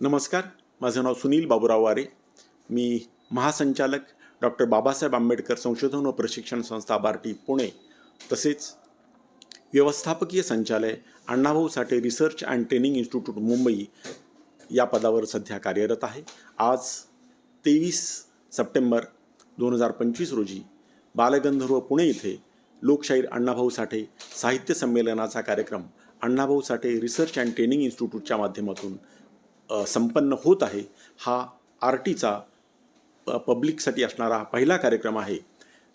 नमस्कार. माझं नाव सुनील बाबूराव वारे. मी महासंचालक डॉक्टर बाबासाहेब आंबेडकर संशोधन व प्रशिक्षण संस्था बार्टी पुणे तसेच व्यवस्थापकीय संचालय Annabhau Sathe research and training institute Mumbai या पदावर सध्या कार्यरत आहे. आज तेवीस सप्टेंबर दोन हजार पंचवीस रोजी बालगंधर्व पुणे येथे लोकशाहीर अण्णाभाऊ साठे साहित्य संमेलनाचा कार्यक्रम Annabhau Sathe research and training इन्स्टिट्यूटच्या माध्यमातून संपन्न होत आहे हा आर टीचा प पब्लिकसाठी असणारा पहिला कार्यक्रम आहे.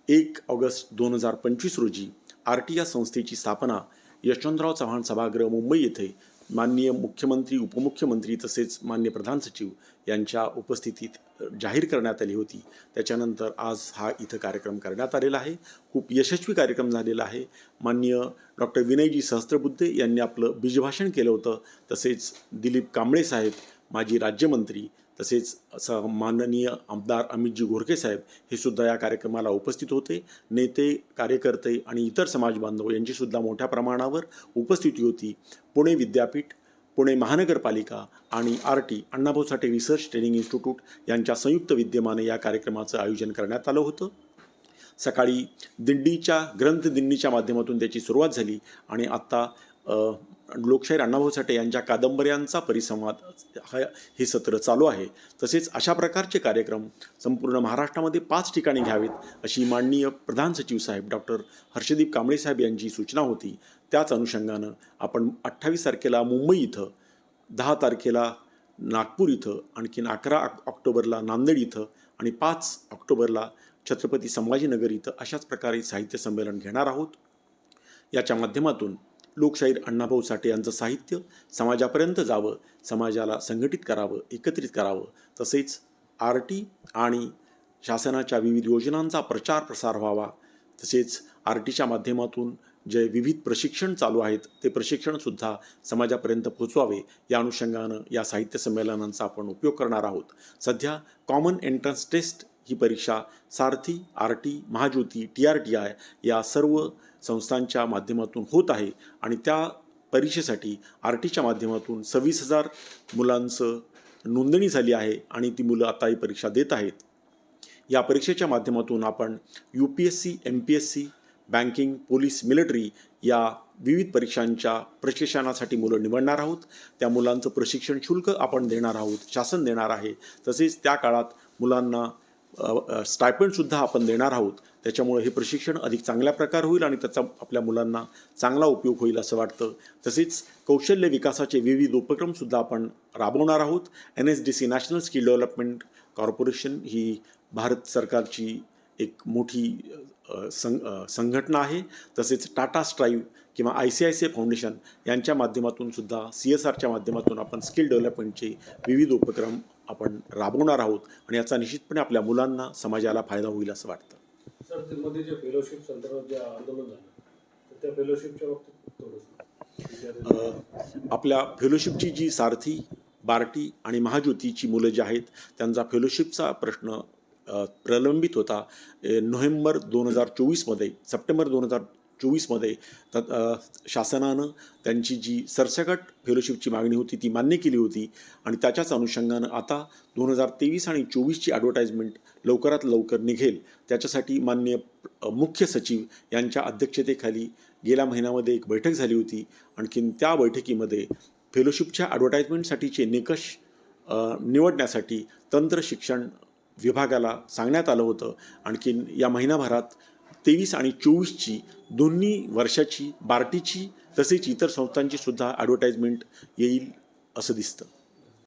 एक ऑगस्ट दोन हजार पंचवीस रोजी आर टी या संस्थेची स्थापना यशवंतराव चव्हाण सभागृह मुंबई येथे माननीय मुख्यमंत्री उपमुख्यमंत्री तसेच मान्य प्रधान सचिव यांच्या उपस्थितीत जाहीर करण्यात आली होती. त्याच्यानंतर आज हा इथं कार्यक्रम करण्यात आलेला आहे. खूप यशस्वी कार्यक्रम झालेला आहे. माननीय डॉक्टर विनयजी सहस्त्रबुद्धे यांनी आपलं बीजभाषण केलं होतं. तसेच दिलीप कांबळे साहेब माजी राज्यमंत्री तसेच माननीय आमदार अमितजी घोरके साहेब हे सुद्धा या कार्यक्रमाला उपस्थित होते. नेते कार्यकर्ते आणि इतर समाजबांधव यांचीसुद्धा मोठ्या प्रमाणावर उपस्थिती होती. पुणे विद्यापीठ पुणे महानगरपालिका आणि R T Annabhau Sathe research training institute यांच्या संयुक्त विद्यमाने या कार्यक्रमाचं आयोजन करण्यात आलं होतं. सकाळी दिंडीच्या ग्रंथ दिंडीच्या माध्यमातून त्याची सुरुवात झाली आणि आत्ता लोकशाहीर अण्णाभाऊ साठे यांच्या कादंबऱ्यांचा परिसंवाद हा हे सत्र चालू आहे. तसेच अशा प्रकारचे कार्यक्रम संपूर्ण महाराष्ट्रामध्ये पाच ठिकाणी घ्यावेत अशी माननीय प्रधान सचिव साहेब डॉक्टर हर्षदीप कांबळे साहेब यांची सूचना होती. त्याच अनुषंगानं आपण अठ्ठावीस तारखेला मुंबई इथं दहा तारखेला नागपूर इथं आणखीन अकरा ऑक्टोबरला नांदेड इथं आणि पाच ऑक्टोबरला छत्रपती संभाजीनगर इथं अशाच प्रकारे साहित्य संमेलन घेणार आहोत. याच्या माध्यमातून लोकशाहीर अण्णाभाऊ साठे यांचं साहित्य समाजापर्यंत जावं समाजाला संघटित करावं एकत्रित करावं तसेच आर टी आणि शासनाच्या विविध योजनांचा प्रचार प्रसार व्हावा तसेच आर टीच्या माध्यमातून जे विविध प्रशिक्षण चालू आहेत ते प्रशिक्षणसुद्धा समाजापर्यंत पोचवावे या अनुषंगानं या साहित्य संमेलनांचा आपण उपयोग करणार आहोत. सध्या कॉमन एंट्रन्स टेस्ट ही परीक्षा Sarthi R T Mahajyoti T R T I या सर्व संस्थांच्या माध्यमातून होत आहे आणि त्या परीक्षेसाठी आर टीच्या माध्यमातून सव्वीस हजार मुलांचं नोंदणी झाली आहे आणि ती मुलं आता ही परीक्षा देत आहेत. या परीक्षेच्या माध्यमातून आपण U P S C M P S C banking police military या विविध परीक्षांच्या प्रशिक्षणासाठी मुलं निवडणार आहोत. त्या मुलांचं प्रशिक्षण शुल्क आपण देणार आहोत शासन देणार आहे. तसेच त्या काळात मुलांना स्टायपंडसुद्धा आपण देणार आहोत. त्याच्यामुळे हे प्रशिक्षण अधिक चांगल्या प्रकारे होईल आणि त्याचा आपल्या मुलांना चांगला उपयोग होईल असं वाटतं. तसेच कौशल्य विकासाचे विविध उपक्रमसुद्धा आपण राबवणार आहोत. N S D C national skill development corporation ही भारत सरकारची एक मोठी सं संघटना आहे. तसेच टाटा स्ट्राईव्ह किंवा I C I C I foundation यांच्या माध्यमातून सुद्धा सी एस आरच्या माध्यमातून आपण स्किल डेव्हलपमेंटचे विविध उपक्रम आपण राबवणार आहोत आणि याचा निश्चितपणे आपल्या मुलांना समाजाला फायदा होईल असं वाटतं. फेलोशिप संदर्भात जे आंदोलन झालं त्या फेलोशिपच्या बाबतीत आपल्या फेलोशिपची जी सारथी बार्टी आणि महाज्योतीची मुलं जी आहेत त्यांचा फेलोशिपचा प्रश्न प्रलंबित होता. नोव्हेंबर दोन हजार चोवीसमध्ये सप्टेंबर दोन हजार चोवीसमध्ये तर शासनानं त्यांची जी सरसकट फेलोशिपची मागणी होती ती मान्य केली होती आणि त्याच्याच अनुषंगानं आता दोन हजार तेवीस आणि चोवीसची ॲडव्हर्टाईजमेंट लवकरात लवकर निघेल. त्याच्यासाठी मान्य मुख्य सचिव यांच्या अध्यक्षतेखाली गेल्या महिन्यामध्ये एक बैठक झाली होती. आणखीन त्या बैठकीमध्ये फेलोशिपच्या ॲडव्हर्टाईजमेंटसाठीचे निकष निवडण्यासाठी तंत्र शिक्षण विभागाला सांगण्यात आलं होतं. आणखीन या महिनाभरात तेवीस आणि चोवीसची दोन्ही वर्षाची बार्टीची तसेच इतर संस्थांची सुद्धा ॲडव्हर्टाईजमेंट येईल असं दिसतं.